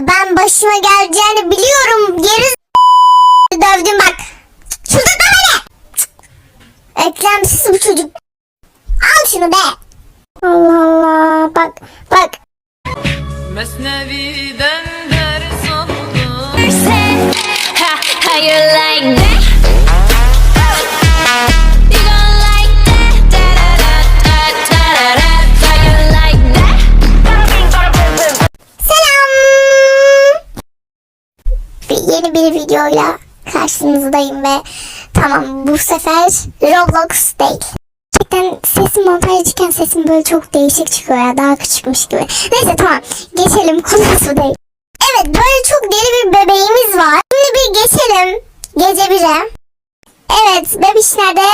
Ben başıma geleceğini biliyorum. Geri dövdüm bak. Çıldırtma beni. Eklemsiz bu çocuk. Al şunu be. Allah Allah. Bak bak. Mesnevi'den ders aldım Ha, how you like that? Videoyla karşınızdayım ve tamam bu sefer Roblox değil. Gerçekten sesim montajcıyken sesim böyle çok değişik çıkıyor ya daha küçükmüş gibi. Neyse tamam geçelim konusu değil. Evet böyle çok deli bir bebeğimiz var. Şimdi bir geçelim gece bire. Evet bebiş nerede?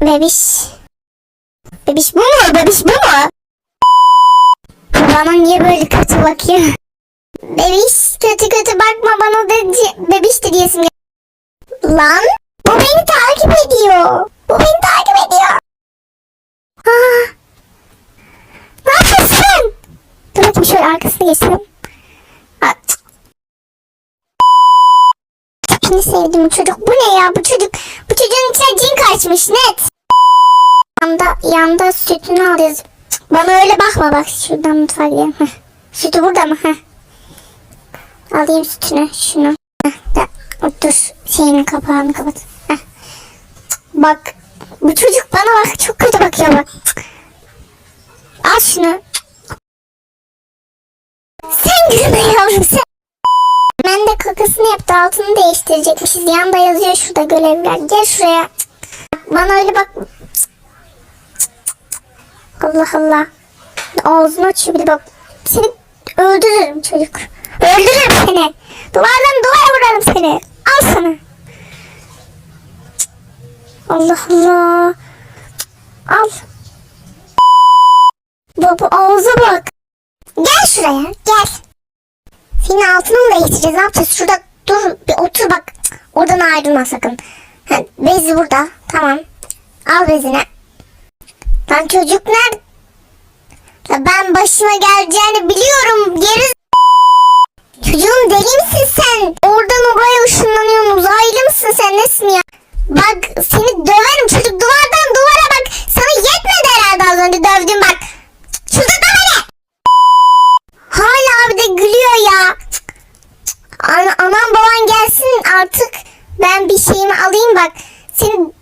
Bebiş. Bebiş bu mu? Bebiş bu mu? Bana niye böyle kötü bakıyor? Bebiş kötü kötü bakma bana dedi bebişti diyesim gel- Lan bu beni takip ediyor. Bu beni takip ediyor. Aa, ne yapıyorsun? Dur bakayım şöyle arkasına geçelim. Tipini sevdim çocuk. Bu ne ya bu çocuk? Bu çocuğun içine cin kaçmış net. Yanda, yanda sütünü alıyoruz. Bana öyle bakma bak şuradan mutfağa gidelim. Sütü burada mı? Heh. Alayım sütünü şunu. Heh, da- Dur şeyinin kapağını kapat. Heh. Bak bu çocuk bana bak çok kötü bakıyor bak. Al şunu. Sen gülme yavrum sen. Ben de kakasını yaptı altını değiştirecekmişiz. Yanda yazıyor şurada görevler. Gel şuraya. Bana öyle bak. Allah Allah. Ağzını açıyor bir de bak. Seni öldürürüm çocuk. Öldürürüm seni. Duvardan duvara vurarım seni. Al sana. Allah Allah. Al. Bu ağza bak. Gel şuraya gel. Senin altını mı değiştireceğiz? Ne yapacağız? Şurada dur bir otur bak. Oradan ayrılma sakın. Ha, bezi burada. Tamam. Al bezini. Lan çocuk nerede? Ben başıma geleceğini biliyorum. Geri Çocuğum deli misin sen? Oradan oraya ışınlanıyorsun. Uzaylı mısın sen? Nesin ya? Bak seni döverim çocuk. Duvardan duvara bak. Sana yetmedi herhalde az önce dövdüm bak. Çıldırtma beni. Hala bir de gülüyor ya. Ana, anam baban gelsin artık. Ben bir şeyimi alayım bak. Senin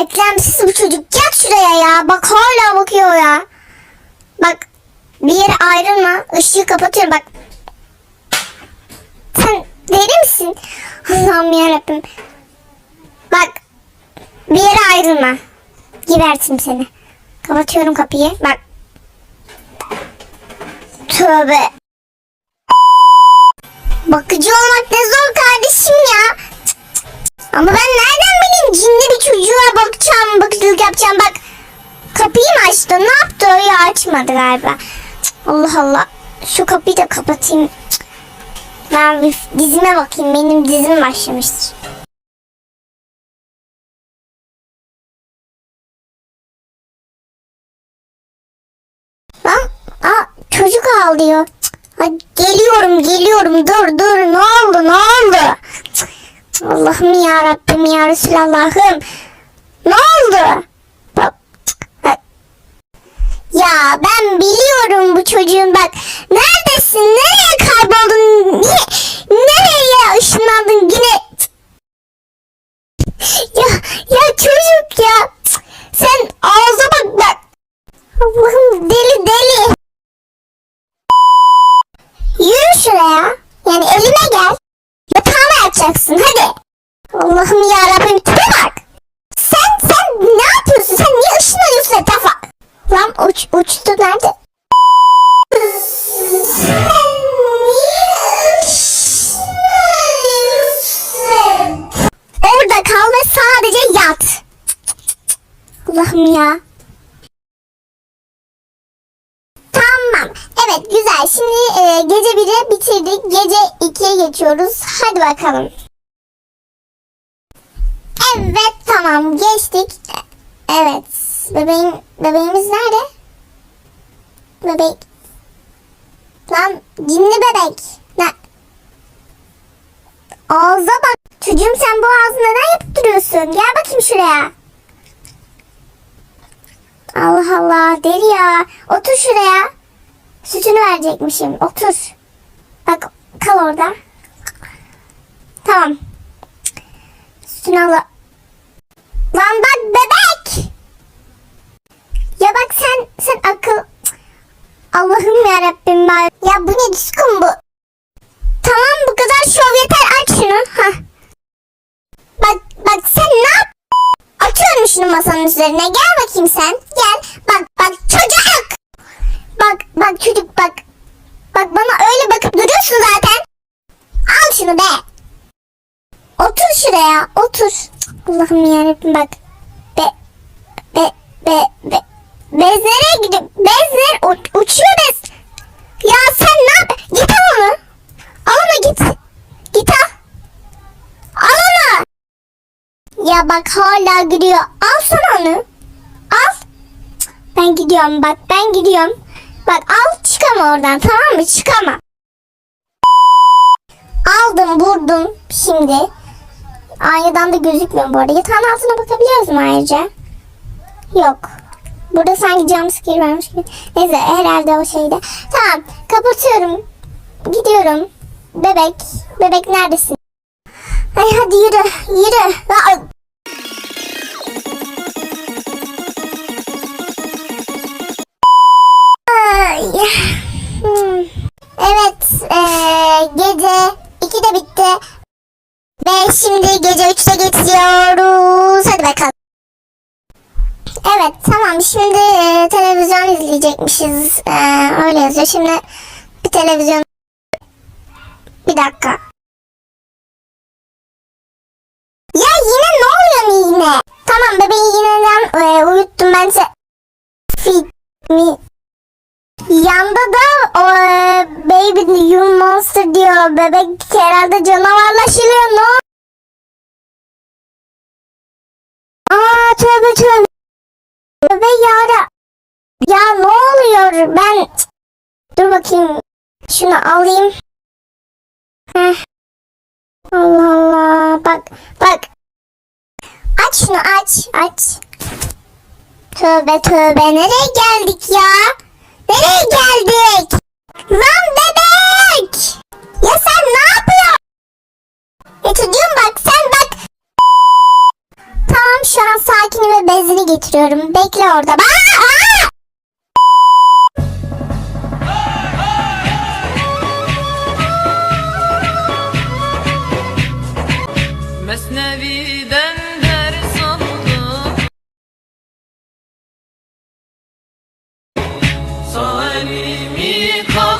eklemsiz bu çocuk. Gel şuraya ya. Bak hala bakıyor ya. Bak bir yere ayrılma. Işığı kapatıyorum bak. Sen deli misin? Allah'ım yarabbim. Bak bir yere ayrılma. Gebertim seni. Kapatıyorum kapıyı. Bak. Tövbe. Bakıcı olmak ne zor Ama ben nereden bileyim cinli bir çocuğa bakacağım, bakıcılık yapacağım bak. Kapıyı mı açtı? Ne yaptı? Öyle açmadı galiba. Cık, Allah Allah. Şu kapıyı da kapatayım. Cık. Ben bir dizime bakayım. Benim dizim başlamıştır. Lan aa, çocuk ağlıyor. Cık, ha, geliyorum geliyorum dur dur ne oldu ne oldu? Cık, Allah'ım ya Rabbim ya Resulallah'ım. Ne oldu? Ya ben biliyorum bu çocuğun bak. Neredesin? Nereye kayboldun? Niye? Nereye ışınlandın yine? Ya ya çocuk ya. Cık, Sen ağza bak bak. Allah'ım deli deli. Yürü şuraya. Yani elime gel. Yatağıma yatacaksın hadi. Allah'ım yarabbim tipe bak. Sen sen ne yapıyorsun? Sen niye ışınlanıyorsun etrafa? Lan uç, uçtu nerede? Orada kal ve sadece yat. Allah'ım ya. Tamam. Evet güzel. Şimdi e, gece 1'i bitirdik. Gece 2'ye geçiyoruz. Hadi bakalım. Evet tamam geçtik. E- Evet. Bebeğin bebeğimiz nerede? Bebek. Lan cinli bebek. Ne? Ağza bak. Çocuğum sen bu ağzı neden yapıp duruyorsun? Gel bakayım şuraya. Allah Allah deli ya. Otur şuraya. Sütünü verecekmişim. Otur. Bak kal orada. Tamam. Sütünü al. Lan bak bebek. Ya bak sen sen akıl. Allah'ım ya Rabbim. Ya bu ne diskon bu? Tamam bu kadar şov yeter aç şunu. Hah. Bak bak sen ne yap? Atıyorum şunu masanın üzerine. Gel bakayım sen. Gel. Bak bak çocuk. Bak bak çocuk bak. Bak bana öyle bakıp duruyorsun zaten. Al şunu be. Otur şuraya. Otur. Allah'ım yarabbim bak. Be be be be. Bez nereye gidiyor? Bez nereye? U- uçuyor bez. Ya sen ne yap? Git al onu. Al onu git. Git al. Al onu. Ya bak hala gülüyor. Al sana onu. Al. Ben gidiyorum bak ben gidiyorum. Bak al çıkama oradan tamam mı? Çıkama. Aldım vurdum şimdi. Aynadan da gözükmüyor bu arada. Yatağın altına bakabiliyoruz mu ayrıca? Yok. Burada sanki jumpscare varmış gibi. Neyse herhalde o şeyde. Tamam kapatıyorum. Gidiyorum. Bebek. Bebek neredesin? Ay hadi yürü. Yürü. Ay. 3'te getiriyoruz. Hadi bakalım. Evet tamam şimdi e, televizyon izleyecekmişiz. E, öyle yazıyor. Şimdi bir televizyon. Bir dakika. Ya yine ne oluyor yine? Tamam bebeği yineden e, uyuttum ben se... Yanda da o e, baby you monster diyor. Bebek herhalde canavarlaşılıyor. Ne? Aa tövbe tövbe. Tövbe yara. Ya ne oluyor? Ben dur bakayım. Şunu alayım. Heh. Allah Allah. Bak bak. Aç şunu aç aç. Tövbe tövbe nereye geldik ya? Nereye geldik? Lan Tamam şu an sakin ve bezini getiriyorum. Bekle orada. Aa, aa! Mesnevi'den ders aldım Sağ elimi kaldırdım